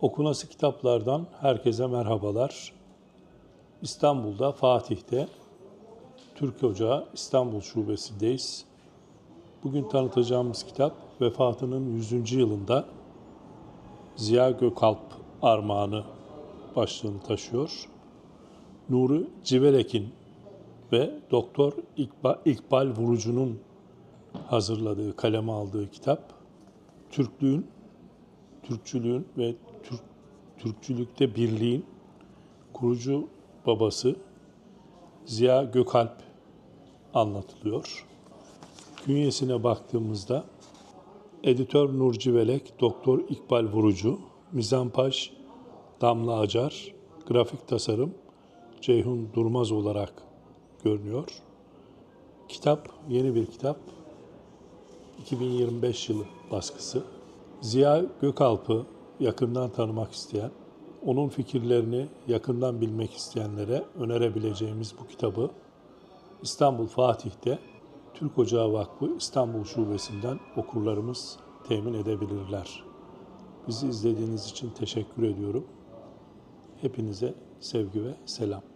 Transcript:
Okunası kitaplardan herkese merhabalar. İstanbul'da Fatih'te Türk Ocağı İstanbul Şubesindeyiz. Bugün tanıtacağımız kitap vefatının 100. yılında Ziya Gökalp armağanı başlığını taşıyor. Nuri Civelek'in ve Doktor İkbal, Vurucu'nun hazırladığı, kaleme aldığı kitap. Türklüğün, Türkçülüğün ve Türk, Türkçülükte birliğin kurucu babası Ziya Gökalp anlatılıyor. Künyesine baktığımızda editör Nur Civelek, Doktor İkbal Vurucu, mizampaj Damla Acar, grafik tasarım Ceyhun Durmaz olarak görünüyor. Kitap yeni bir kitap. 2025 yılı baskısı. Ziya Gökalp'ı yakından tanımak isteyen, onun fikirlerini yakından bilmek isteyenlere önerebileceğimiz bu kitabı İstanbul Fatih'te Türk Ocağı Vakfı İstanbul Şubesi'nden okurlarımız temin edebilirler. Bizi izlediğiniz için teşekkür ediyorum. Hepinize sevgi ve selam.